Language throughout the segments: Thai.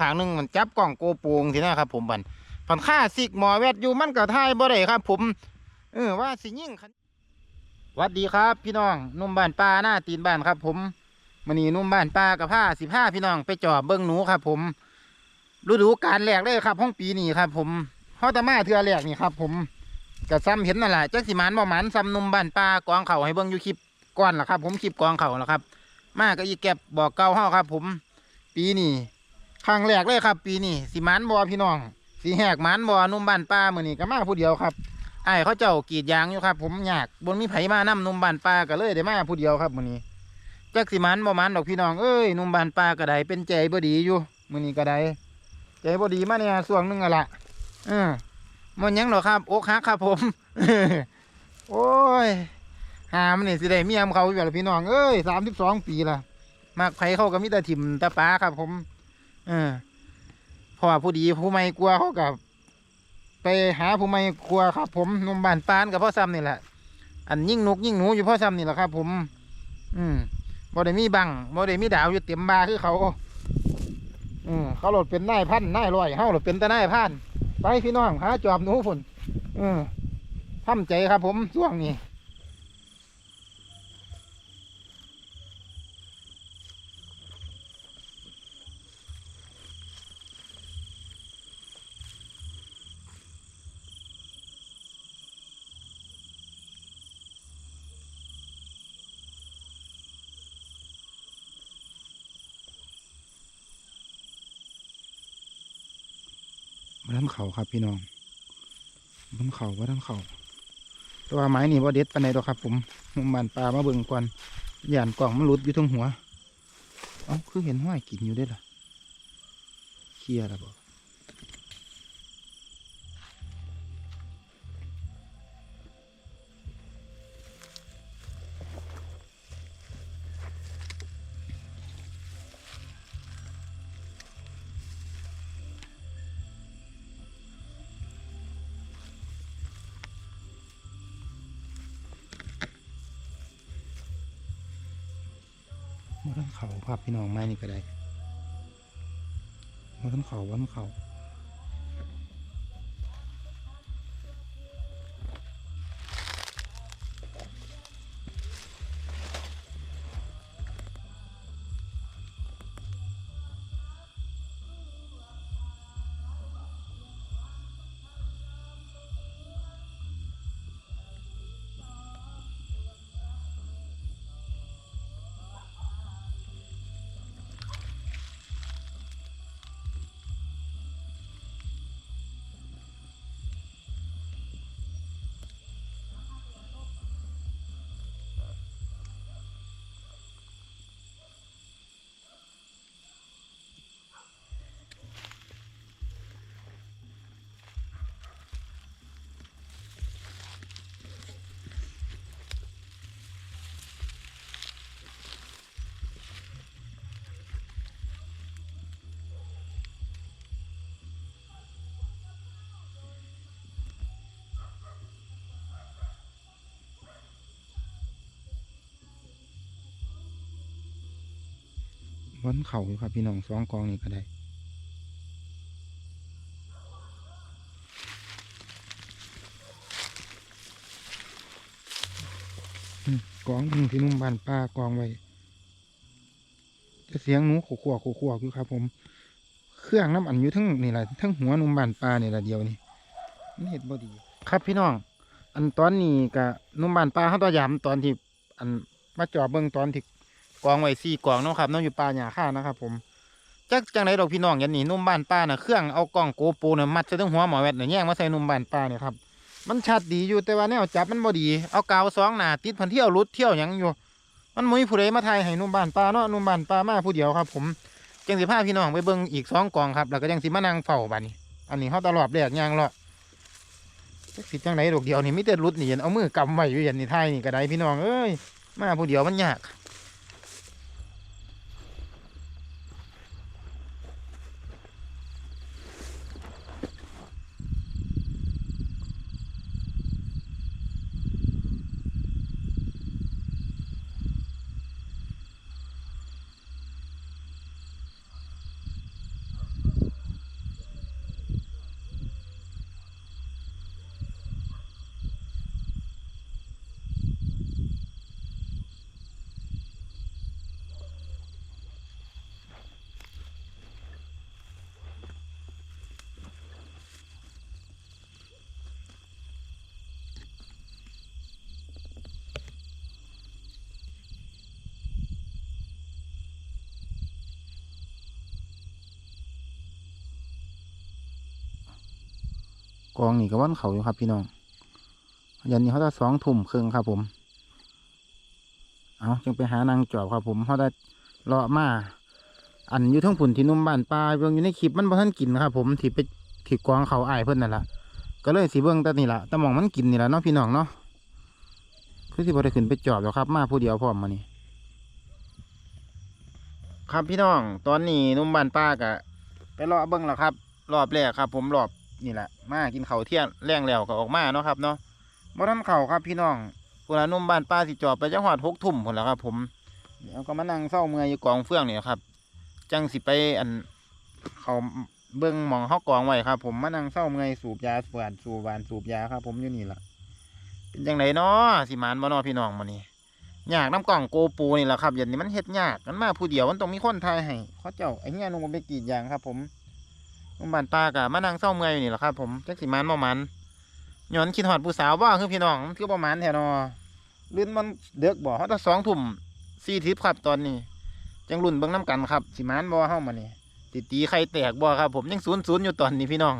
ทางหนึงมันจับกล้องโกโปรงสินะครับผมบันพันค่าซิกหมอแวดอยู่มันก็ทายบ่ได้ครับ ผม เออว่าสิยิ่งคันหวัดดีครับ พี่น้องนุ่มบ้านป่าหน้าตีนบ้านครับ ผมมันนี้หนุ่มบ้านป่ากับผ้าสิบห้าพี่น้องไปจอบเบิ้งหนูครับ ผมฤดูกาลแรกเลยครับห้องปีนี้ครับ ผมเฮาแตะมาเทือแรกนี่ครับ ผมก็ซ้ำเห็นนั่นแหละจักสิมานบ่มานซ้ำนุ่มบ้านป่ากองเข่าให้เบิ้งอยู่คลิปก่อนล่ะครับ ผมคลิปกองเข่าล่ะครับ มากก็อีแก็บบอกเก่าเฮาครับ ผม ปีนี้ ครั้งแรกเลยครับ ปีนี้สิหมานบ่พี่น้องสิแหกมานบ่หนุ่มบ้านป่ามือนี้ก็มาผู้เดียวครับไอ้เขาเจ้ากรีดยางอยู่ครับ ผมอยากบนมีไผมานำหนุ่มบ้านป่าก็เลยได้มาผู้เดียวครับมือนี้จักสิมันบ่มันดอกพี่น้องเอ้ยนุ่มบ้านป่าก็ได้เป็นใจบ่ดีอยู่มือนี้ก็ได้ใจบ่ดีมาเนี่ยส่วงหนึงอะล่ะเออมันยังหรอครับอกหักครับ ผมโอ้ยหามนนี่สิได้เมียมเขาอยู่แล้วพี่น้องเอ้ย32ปีละมักไผเขาก็มีแต่ถิ่มต่ปลาครับ ผม เออเพราะว่าผู้ดีผู้ไม่กลัวเขากับไปหาผู้ไม่ครัวครับ ผมนมบานปานกับพ่อซ้ำนี่แหละ อันยิ่งนกยิ่งหนูอยู่พ่อซ้ำนี่แหละครับ ผม อืมบ่ได้มีบังบ่ได้มีดาวอยู่เต็มบาคือเขาอืมเขาหลดเป็นนายพันนายร้อยเฮาหลดเป็นแต่นายพันไปพี่น้องหาจอบหนูฝุ่นอืมทำใจครับ ผมช่วงนี้ มาทั้งเขาครับพี่น้องบนเขาว่าทั้งเขาแตัวาไม้นี่ว่าเด็ดปานใดดอกครับ ผมมุมบานปลามาเบิ่งก่อนหยานกล่องมันหลุดอยู่ตรงหัว เอ้าคือเห็นห้อยกินอยู่ได้ล่ะเคลียร์แล้วบอก มาทั้งเขาภาพพี่น้องไม่นี่ก็ได้มาทั้งเขาว่าทั้งเขา วันเขาครับพี่น้องสองกองนี่ก็ได้กองหนึ่งที่นุ่มบานป้ากองไว้ จะเสียงหนูขวขวขวขวอยู่ครับ ผม เครื่องน้ำอันอยู่ทั้งนี่แหละทั้งหัวนุ่มบานปลานี่แหละเดียวนี่นเห็ดบ่ดี ครับพี่น้อง อันตอนนี้กับนุ่มบานปลาเขาตัวยามตอนที่อันมาจอบเบิ่งตอนที่ กองไว้สี่กองเนาะครับน้องอยู่ป่าหญ้าข้านะครับ ผมจักจังไดดอกพี่น้องยันนี่นุ่มบ้านป้าน่ะเครื่องเอากล้องโกโปรน่ะมัดใส่ทั้งหัวหมอแวดน่ะแย่งมาใส่นุ่มบ้านป้าเนี่ยครับมันชัดดีอยู่แต่ว่าแนวจับมันบ่ดีเอากาวสองหนาติดพันเที่ยวรุดเที่ยวยังอยู่ มันมุ้ยผู้ใดมาถ่ายให้นุ่มบ้านป้าเนาะนุ่มบ้านป้ามาผู้เดียวครับ ผมจังสิพาพี่น้องไปเบิ่งอีกสองกองครับแล้วก็จังสิมานั่งเฝ้าบัดนี้ อันนี้เฮาตลอดแรกย่างเลาะจักสิจังไดดอกเดียวนี่มีแต่รุดนี่ยันเอามือกำไว้อยู่ยันนี่ถ่ายนี่ก็ได้พี่น้องเอ้ยมาผู้เดียวมันยาก กองนี่ก็วันเขาอยู่ครับ พี่น้องยันนี้เขาจะสองทุ่มครึ่งครับ ผม เอาจึงไปหานางจอบครับ ผมเขาได้เลาะมาอันอยู่ทั้งผุนที่นุ่มบ้านปลาเบิ่งอยู่ในคลิปมันบ่ทันกินครับ ผมที่ไปที่กองเขาอ้ายเพิ่นนั่นแหละก็เลยสิเบิ่งแต่นี่ละแต่หมองมันกินนี่แหละเนาะพี่น้องเนาะคือสิบ่ได้ขึ้นไปจอบแล้วครับ มาผู้เดียวพร้อมมานี่ครับพี่น้อง ตอนนี้นุ่มบ้านป้ากะไปรอเบิ่งแล้วครับ รอบแรกครับ ผมรอบ นี่แหละมากินเข้าเที่ยงแรงแล้วก็ออกมาเนาะครับเนาะบ่ทันเข้าครับพี่น้องพุ่นละนุ่มบ้านป้าสิจอบไปจังหวัดหกทุ่มพุ่นละครับ ผมเดี๋ยวก็มานั่งเศร้าเมื่อยอยู่กองเฟืองนี่ครับ จังสิไปอันเขาเบิ่งมองเฮากองไว้ครับ ผมมานั่งเศร้าเมื่อยสูบยาสูบานสูบานสูบยาครับ ผมอยู่นี่แหละเป็นจังไดเนาะสิมานบ่เนาะพี่น้องมื้อนี้ยากน้ำกล่องโกปูนี่แหละครับอย่างนี้มันเฮ็ดยากมันมาผู้เดียวมันต้องมีคนทายให้เขาเจ้าไอ้เงี้ยนุ่งไปกรีดยางครับ ผม บ้านป้ากะมานั่งเศร้าเมื่อยอยู่นี่แหละครับ ผมจักสิมันบ่มันย้อนคิดหอดผู้สาวบ่คือพี่น้องคือบ่มันแท้เนอลื่นมันเด็กบ่เขาแตะ2ทุ่มซีทิพครับตอนนี้ จังรุ่นเบิ้งน้ำกันครับสิมันบ่เฮามานี่ตีตีไข่แตกบ่ครับ ผมยังศูนย์ศูนย์อยู่ตอนนี้พี่น้อง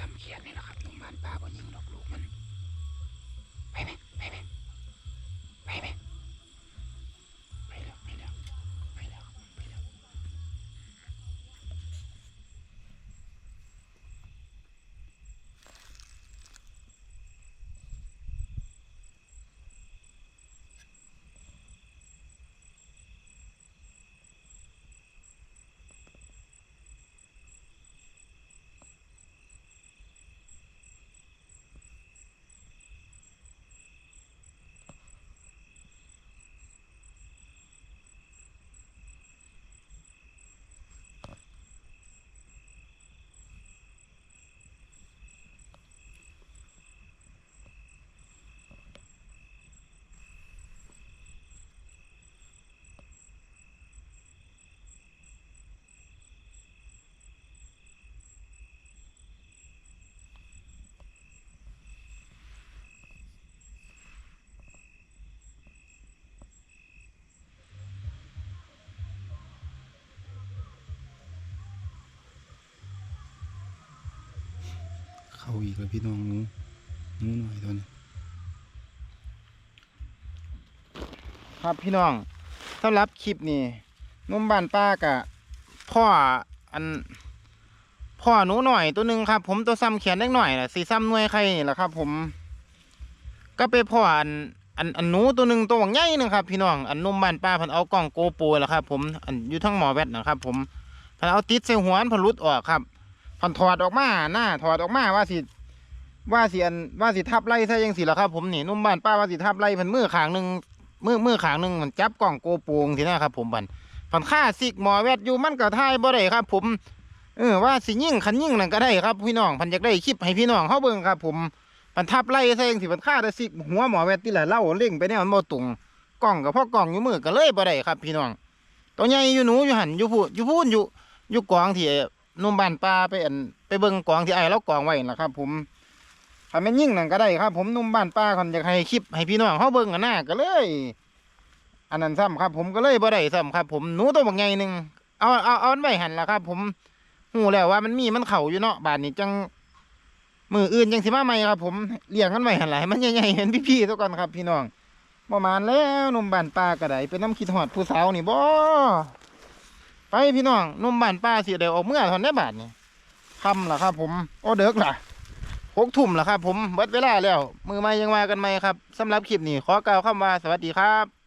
ซ้ำเขียนนี่แหละครับหนุ่มบ้านป้าบ่ยิงดอกลูกมัน ไปไหมไปไหมไปไหมไปแล้วไปแล้วไปแล้วไปแล้ว เข้าอีกแล้วพี่น้องนูหนูหน่อยตอนนี้ครับพี่น้องสำหรับคลิปนี้นุ่มบ้านป้ากะพ่ออันพ่อหนูหน่อยตัวหนึ่งครับ ผมตัวซ้ำแขนเล็กหน่อยแหละสีซ้ำหน่วยใครนี่แหละครับ ผม ก็ไปพ่ออันอันอันหนูตัวหนึ่งตัวใหญ่นึงครับ พี่น้องอันนุ่มบ้านป้าพันเอากล้องโกโปรแหละครับ ผมอันอยู่ทั้งหมอแวดนะครับ ผมพันเอาติดใส่หัวมันเพนหลุดออกครับ พันถอดออกมาหน้าถอดออกมาว่าสิว่าสิอันว่าสิทับไล่ซะยังสิละครับผมนี่นุ่มบ้านป้าว่าสิทับไล่พันมือขางหนึ่งมือมือขางหนึ่งมันจับกล้องโกโปรงสินะครับผมบันพันค่าซิกหมอแวดอยู่มันก็ทายบ่ได้ครับ ผมเออว่าสิยิ่งคันยิ่งนั่นก็ได้ครับพี่น้องพันอยากได้คลิปให้พี่น้องเข้าเบิ่งครับ ผมพันทับไล่ซะยังสิพันค่าแต่ซิกหัวหมอแวดที่ละเล่าเล่งไปเนี่ยมันบ่ตรงกล้องกับพ่อกล้องอยู่มือก็เลยบ่ได้ครับ พี่น้องตัวใหญ่อยู่หนูอยู่หันอยู่พูอยู่พูนอยู่อยู่กองที่ นุ่มบ้านป้าไปอันไปเบิ่งกองที่ไอ้เรากองไว้นะครับ ผมถ้าแม่นยิ่งนั่นก็ได้ครับ ผมนุ่มบ้านป้าคนอยากให้คลิปให้พี่น้องเขาเบิ่งกันหน้าก็เลย อันนั้นซ้ำครับ ผมก็เลยบ่ได้ซ้ำครับ ผมหนูตัวบักใหญ่หนึ่งเอาเอาเอาไว้หันละครับ ผมหูแล้วว่ามันมีมันเข่าอยู่เนาะบาดนี้จังมืออื่นจังสิมาใหม่ครับ ผมเลี้ยงกันไว้หันหลายมันใหญ่ๆเห็นพี่ๆทุกคนครับ พี่น้องประมาณแล้วนุ่มบ้านป้าก็ได้เป็นน้ำคิดหอดผู้สาวนี่บ่ ไปพี่น้องนุ่มบ้านป้าสิเด้ออกเมื่อทอนได้บาทนี่คำล่ะครับ ผมโอเด็กล่ะหกทุ่มล่ะครับ ผมเบิดเวลาแล้ว มือไม่ยังมากันไหมครับสำหรับคลิปนี้ขอกล่าวคำว่าสวัสดีครับ